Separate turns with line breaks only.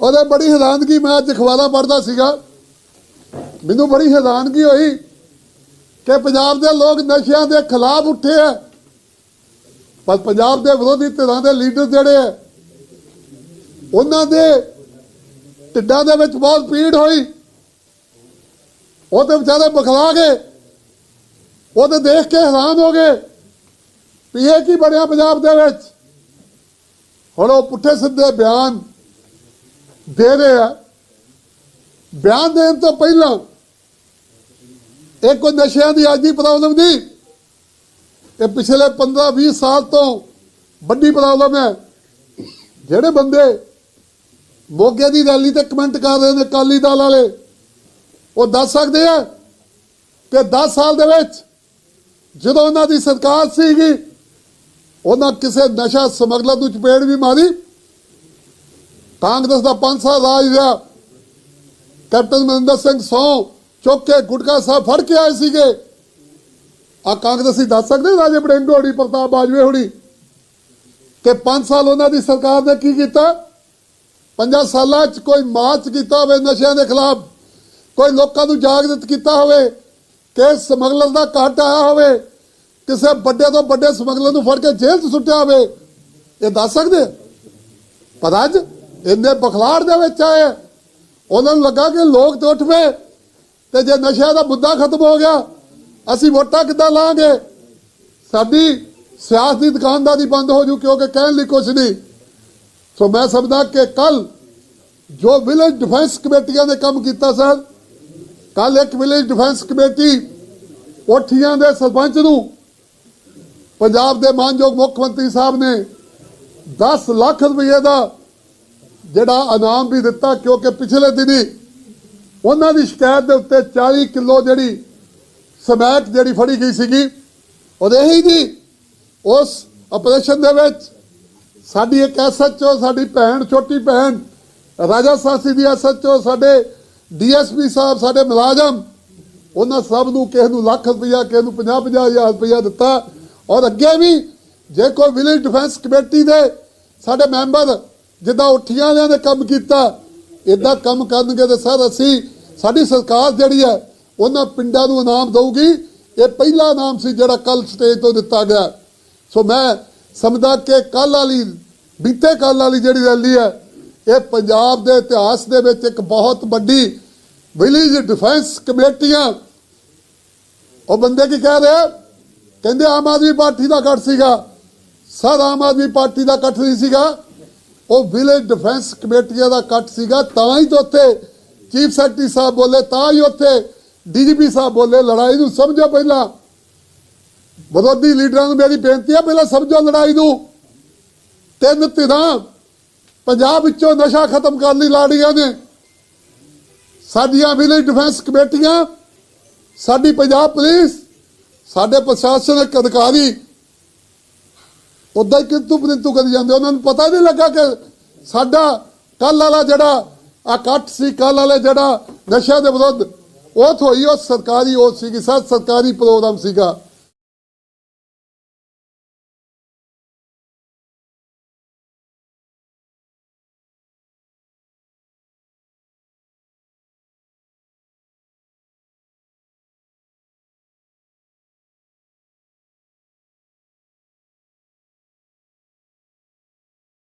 ਉਹਦੇ ਬੜੀ ਹੈਰਾਨਗੀ, ਮੈਂ ਅੱਜ ਅਖਬਾਰਾਂ ਪੜ੍ਹਦਾ ਸੀਗਾ। ਮੈਨੂੰ ਬੜੀ ਹੈਰਾਨਗੀ ਹੋਈ ਕਿ ਪੰਜਾਬ ਦੇ ਲੋਕ ਨਸ਼ਿਆਂ ਦੇ ਖਿਲਾਫ ਉੱਠੇ ਆ। ਪਰ ਪੰਜਾਬ ਦੇ ਵਿਰੋਧੀ ਧਿਰਾਂ ਦੇ ਲੀਡਰ ਜਿਹੜੇ ਆ, ਉਹਨਾਂ ਦੇ ਢਿੱਡਾਂ ਦੇ ਵਿੱਚ ਬਹੁਤ ਪੀੜ ਹੋਈ। ਉਹ ਤੇ ਵਿਚਾਰੇ ਬਖਲਾ ਗਏ। ਉਹ ਤੇ ਦੇਖ ਕੇ ਹੈਰਾਨ ਹੋ ਗਏ ਵੀ ਇਹ ਕੀ ਬਣਿਆ ਪੰਜਾਬ ਦੇ ਵਿੱਚ। ਹੁਣ ਉਹ ਪੁੱਠੇ ਸਿੱਧੇ ਬਿਆਨ ਦੇ ਰਹੇ ਆ। ਬਿਆਨ ਦੇਣ ਤੋਂ ਪਹਿਲਾਂ ਇਹ ਕੋਈ ਨਸ਼ਿਆਂ ਦੀ ਅੱਜ ਦੀ ਪ੍ਰੋਬਲਮ ਨਹੀਂ। ਇਹ ਪਿਛਲੇ 15-20 ਸਾਲ ਤੋਂ ਵੱਡੀ ਪ੍ਰੋਬਲਮ ਹੈ। ਜਿਹੜੇ ਬੰਦੇ ਮੋਗੇ ਦੀ ਰੈਲੀ ਤੇ ਕਮੈਂਟ ਕਰ ਰਹੇ ਨੇ ਕਾਲੀ ਦਲ ਵਾਲੇ, ਉਹ ਦੱਸ ਸਕਦੇ ਆ ਕਿ 10 ਸਾਲ ਦੇ ਵਿੱਚ ਜਦੋਂ ਉਹਨਾਂ ਦੀ ਸਰਕਾਰ ਸੀਗੀ, ਉਹਨਾਂ ਕਿਸੇ ਨਸ਼ਾ ਸਮਗਲਰ ਨੂੰ ਚਪੇੜ ਵੀ ਮਾਰੀ। ਕਾਂਗਰਸ ਦਾ 5 ਸਾਲ ਰਾਜ ਰਿਹਾ। ਕੈਪਟਨ ਮਨਿੰਦਰ ਸਿੰਘ ਸੌ ਚੁੱਕ ਕੇ ਗੁਟਕਾ ਸਾਹਿਬ ਫੜ ਕੇ ਆਏ ਸੀਗੇ। ਆ ਕਾਂਗਰਸੀ ਦੱਸ ਸਕਦੇ ਰਾਜੇ ਬੜਿੰਗ ਹੋਣੀ, ਪ੍ਰਤਾਪ ਬਾਜਵੇ ਹੋਣੀ? ਕਿ 5 ਸਾਲ ਉਹਨਾਂ ਦੀ ਸਰਕਾਰ ਨੇ ਕੀ ਕੀਤਾ? ਪੰਜਾਂ ਸਾਲਾਂ 'ਚ ਕੋਈ ਮਾਰਚ ਕੀਤਾ ਹੋਵੇ ਨਸ਼ਿਆਂ ਦੇ ਖਿਲਾਫ, ਕੋਈ ਲੋਕਾਂ ਨੂੰ ਜਾਗਰਤ ਕੀਤਾ ਹੋਵੇ, ਕਿ ਸਮਗਲਰ ਦਾ ਘਾਟ ਆਇਆ ਹੋਵੇ, ਕਿਸੇ ਵੱਡੇ ਤੋਂ ਵੱਡੇ ਸਮਗਲਰ ਨੂੰ ਫੜ ਕੇ ਜੇਲ੍ਹ 'ਚ ਸੁੱਟਿਆ ਹੋਵੇ, ਇਹ ਦੱਸ ਸਕਦੇ ਪਤਾ ਅੱਜ? ਇੰਨੇ ਬਖਲਾੜ ਦੇ ਵਿੱਚ ਆਏ। ਉਹਨਾਂ ਨੂੰ ਲੱਗਾ ਕਿ ਲੋਕ ਤਾਂ ਉੱਠ ਪਏ ਤੇ ਜੇ ਨਸ਼ਿਆਂ ਦਾ ਮੁੱਦਾ ਖਤਮ ਹੋ ਗਿਆ, ਅਸੀਂ ਵੋਟਾਂ ਕਿੱਦਾਂ ਲਾਂਗੇ? ਸਾਡੀ ਸਿਆਸਤ ਦੀ ਦੁਕਾਨਦਾਰੀ ਬੰਦ ਹੋ ਜੂ ਕਿਉਂਕਿ ਕਹਿਣ ਲਈ ਕੁਝ ਨਹੀਂ। ਸੋ ਮੈਂ ਸਮਝਦਾ ਕਿ ਕੱਲ ਜੋ ਵਿਲੇਜ ਡਿਫੈਂਸ ਕਮੇਟੀਆਂ ਨੇ ਕੰਮ ਕੀਤਾ ਸਰ, ਕੱਲ ਇੱਕ ਵਿਲੇਜ ਡਿਫੈਂਸ ਕਮੇਟੀ ਕੋਠੀਆਂ ਦੇ ਸਰਪੰਚ ਨੂੰ ਪੰਜਾਬ ਦੇ ਮਾਨਯੋਗ ਮੁੱਖ ਮੰਤਰੀ ਸਾਹਿਬ ਨੇ 10 ਲੱਖ ਰੁਪਏ ਦਾ ਜਿਹੜਾ ਇਨਾਮ ਵੀ ਦਿੱਤਾ ਕਿਉਂਕਿ ਪਿਛਲੇ ਦਿਨੀ ਉਹਨਾਂ ਦੀ ਸ਼ਿਕਾਇਤ ਦੇ ਉੱਤੇ 40 ਕਿਲੋ ਜਿਹੜੀ ਸਮੈਕ ਜਿਹੜੀ ਫੜੀ ਗਈ ਸੀਗੀ ਉਹਦੇ ਹੀ ਜੀ। ਉਸ ਆਪਰੇਸ਼ਨ ਦੇ ਵਿੱਚ ਸਾਡੀ ਇੱਕ ਐਸਐਚਓ ਸਾਡੀ ਭੈਣ, ਛੋਟੀ ਭੈਣ, ਰਾਜਾ ਸਾਸੀ ਦੀ ਐਸਐਚਓ ਸਾਡੇ ਡੀਐਸਪੀ ਸਾਹਿਬ, ਸਾਡੇ ਮੁਲਾਜ਼ਮ, ਉਹਨਾਂ ਸਭ ਨੂੰ ਕਿਸੇ ਨੂੰ ਲੱਖ ਰੁਪਇਆ ਕਿਸੇ ਨੂੰ 50 50 ਹਜ਼ਾਰ ਰੁਪਇਆ ਦਿੱਤਾ। ਔਰ ਅੱਗੇ ਵੀ ਜੇ ਕੋਈ ਵਿਲੇਜ ਡਿਫੈਂਸ ਕਮੇਟੀ ਦੇ ਸਾਡੇ ਮੈਂਬਰ ਜਿੱਦਾਂ ਉੱਠੀਆਂ ਵਾਲਿਆਂ ਨੇ ਕੰਮ ਕੀਤਾ ਇਦਾਂ ਕੰਮ ਕਰਨਗੇ ਤੇ ਸਰ ਅਸੀਂ, ਸਾਡੀ ਸਰਕਾਰ ਜਿਹੜੀ ਹੈ, ਉਹਨਾਂ ਪਿੰਡਾਂ ਨੂੰ ਇਨਾਮ ਦਊਗੀ। ਇਹ ਪਹਿਲਾ ਇਨਾਮ ਸੀ ਜਿਹੜਾ ਕੱਲ ਸਟੇਜ ਤੋਂ ਦਿੱਤਾ ਗਿਆ। ਸੋ ਮੈਂ ਸਮਝਦਾ ਕਿ ਕੱਲ ਵਾਲੀ, ਬੀਤੇ ਕੱਲ ਵਾਲੀ ਜਿਹੜੀ ਰੈਲੀ ਹੈ, ਇਹ ਪੰਜਾਬ ਦੇ ਇਤਿਹਾਸ ਦੇ ਵਿੱਚ ਇੱਕ ਬਹੁਤ ਵੱਡੀ ਵਿਲੇਜ ਡਿਫੈਂਸ ਕਮੇਟੀਆਂ ਉਹ ਬੰਦੇ ਕੀ ਕਹਿ ਰਹੇ ਕਹਿੰਦੇ ਆਮ ਆਦਮੀ ਪਾਰਟੀ ਦਾ ਇਕੱਠ ਸੀਗਾ। ਸਰ, ਆਮ ਆਦਮੀ ਪਾਰਟੀ ਦਾ ਇਕੱਠ ਨਹੀਂ ਸੀਗਾ। ਉਹ ਵਿਲੇਜ ਡਿਫੈਂਸ ਕਮੇਟੀਆਂ ਦਾ ਇਕੱਠ ਸੀਗਾ, ਤਾਂ ਹੀ ਤਾਂ ਉੱਥੇ ਚੀਫ ਸੈਕਟਰੀ ਸਾਹਿਬ ਬੋਲੇ, ਤਾਂ ਹੀ ਉੱਥੇ ਡੀਜੀਪੀ ਸਾਹਿਬ ਬੋਲੇ, ਲੜਾਈ ਨੂੰ ਸਮਝੋ ਪਹਿਲਾਂ। ਵਿਰੋਧੀ ਲੀਡਰਾਂ ਨੂੰ ਮੇਰੀ ਬੇਨਤੀ ਹੈ ਪਹਿਲਾਂ ਸਮਝੋ ਲੜਾਈ ਨੂੰ। ਤਿੰਨ ਧਿਰਾਂ, ਪੰਜਾਬ ਵਿੱਚੋਂ ਨਸ਼ਾ ਖਤਮ ਕਰਨ ਲਈ ਲੜੀਆਂ ਨੇ। ਸਾਡੀਆਂ ਵਿਲੇਜ ਡਿਫੈਂਸ ਕਮੇਟੀਆਂ, ਸਾਡੀ ਪੰਜਾਬ ਪੁਲਿਸ, ਸਾਡੇ ਪ੍ਰਸ਼ਾਸਨਿਕ ਅਧਿਕਾਰੀ ਉਦਾਂ ਹੀ ਕਿੰਤੂ ਪਰੰਤੂ ਕਰੀ ਜਾਂਦੇ ਉਹਨਾਂ ਨੂੰ ਪਤਾ ਨਹੀਂ ਲੱਗਾ ਕਿ ਸਾਡਾ ਕੱਲ ਵਾਲਾ ਜਿਹੜਾ ਇਕੱਠ ਸੀ ਕੱਲ ਵਾਲੇ ਜਿਹੜਾ ਨਸ਼ਾ ਦੇ ਵਿਰੁੱਧ, ਉਹ ਹੋਈ ਉਹ ਸਰਕਾਰੀ ਉਹ ਸੀਗੀ, ਸਰ ਸਰਕਾਰੀ ਪ੍ਰੋਗਰਾਮ ਸੀਗਾ।